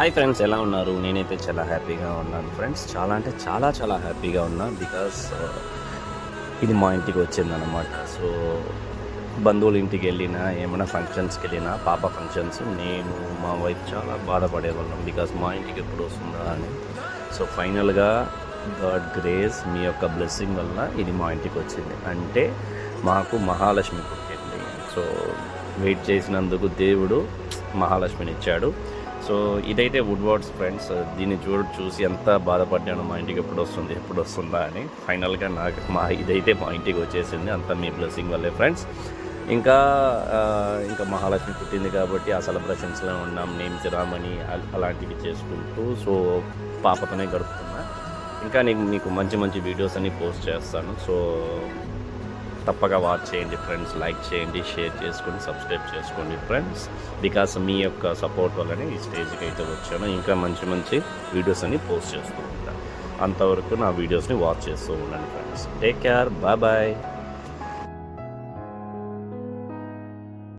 Hi friends ఎలా ఉన్నారు? నేనైతే చాలా హ్యాపీగా ఉన్నాను. ఫ్రెండ్స్ చాలా అంటే చాలా చాలా హ్యాపీగా ఉన్నా బికాస్ uh, ఇది మా ఇంటికి వచ్చిందనమాట సో బంధువుల ఇంటికి వెళ్ళినా ఏమైనా ఫంక్షన్స్కి వెళ్ళినా పాప ఫంక్షన్స్ నేను మా వైఫ్ చాలా బాధపడేవాళ్ళం బికాస్ మా ఇంటికి ఎప్పుడు వస్తుందా అని. సో ఫైనల్గా గాడ్ గ్రేస్ మీ యొక్క బ్లెస్సింగ్ వల్ల ఇది మా ఇంటికి వచ్చింది. అంటే మాకు మహాలక్ష్మి పుట్టింది. సో వెయిట్ చేసినందుకు దేవుడు మహాలక్ష్మిని ఇచ్చాడు సో ఇదైతే వుడ్ వార్డ్స్ ఫ్రెండ్స్ దీన్ని చూడ చూసి ఎంత బాధపడ్డాను మా ఇంటికి ఎప్పుడు వస్తుంది ఎప్పుడు వస్తుందా అని ఫైనల్గా నాకు మా ఇదైతే మా ఇంటికి వచ్చేసింది అంతా మీ బ్లెస్సింగ్ వల్లే ఫ్రెండ్స్. ఇంకా ఇంకా మహాలక్ష్మి పుట్టింది కాబట్టి ఆ సెలబ్రేషన్స్లో ఉన్నాం నేమ్ రామని అల్- అలాంటివి చేసుకుంటూ సో పాపతోనే గడుపుతున్నా. ఇంకా నేను మీకు మంచి మంచి వీడియోస్ అన్ని పోస్ట్ చేస్తాను సో తప్పక వాచ్ చేయండి ఫ్రెండ్స్ లైక్ చేయండి షేర్ చేసుకోండి సబ్స్క్రైబ్ చేసుకోండి ఫ్రెండ్స్ బికాస్ మీ యొక్క సపోర్ట్ వల్లనే ఈ స్టేజ్కి అయితే వచ్చాను. ఇంకా మంచి మంచి వీడియోస్ అన్ని పోస్ట్ చేస్తూ ఉంటాను అంతవరకు నా వీడియోస్ని వాచ్ చేస్తూ ఉండండి friends take care bye bye